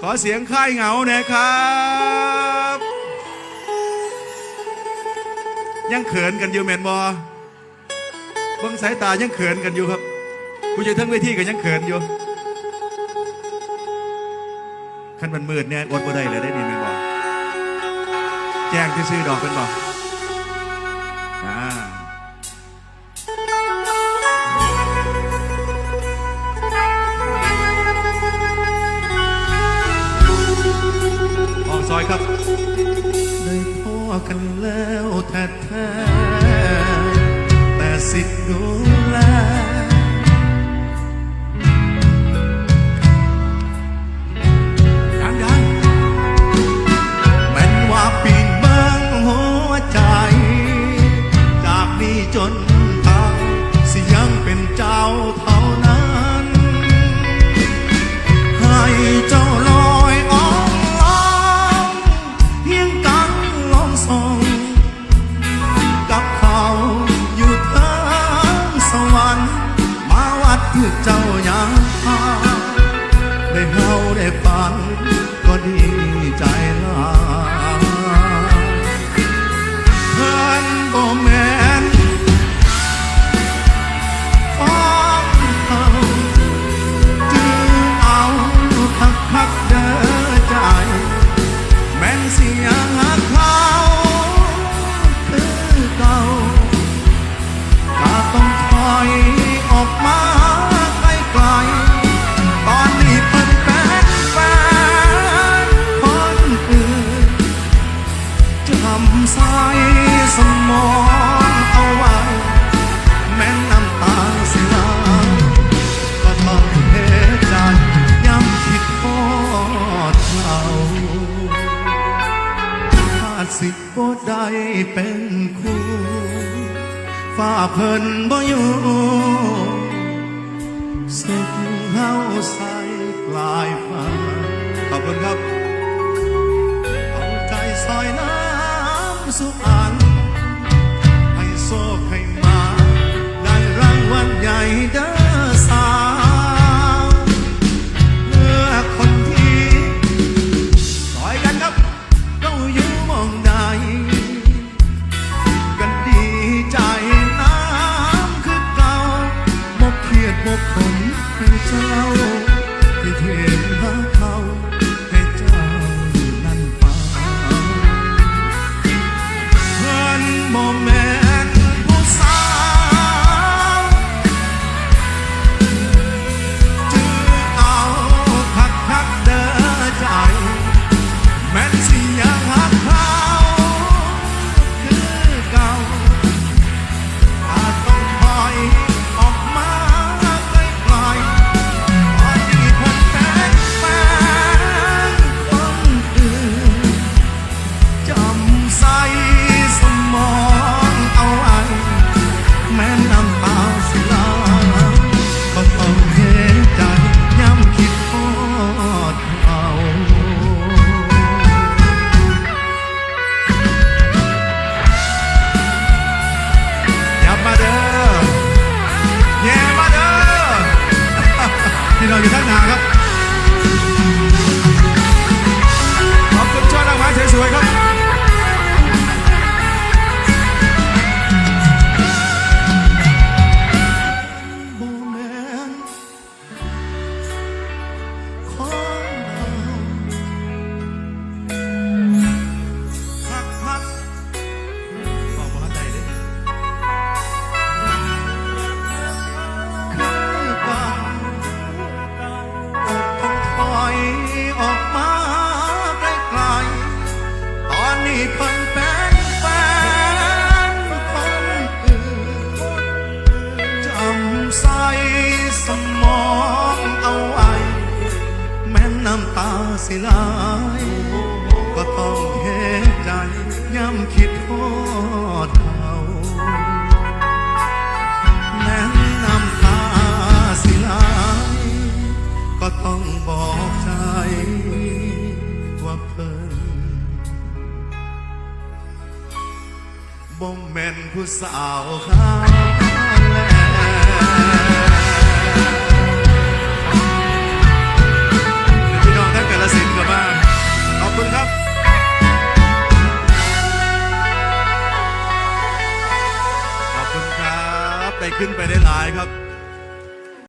ขอเสียงค่ายเหงาหน่ยครับ ยังเขินกันอยู่แมนบอบังสายตายังเขินกันอยู่ครับกูจะหญ่ทั้งเวทีก็ยังเขินอยู่ขั้นมันมืดเนี่ยอดบ่ได้เลยได้ดีแมนบอแจ้งที่ซื้อดอกเป็นบอ ซอยครับ ได้พ่อกันแล้วแท้ คู่ฝ้าเพิ่นบ่อยู่สุขเฮาใส่ปลายฟ้าขอบคุณครับเอาใจซอยน้ำสุข สิลายก็ต้องเฮ็ดใจย้ำคิดโทษเขาแม้นน้ำตาสิลายก็ต้องบอกใจว่าเพิ่นบ่แม่นผู้สาวครับ ไปขึ้นไปได้หลายครับ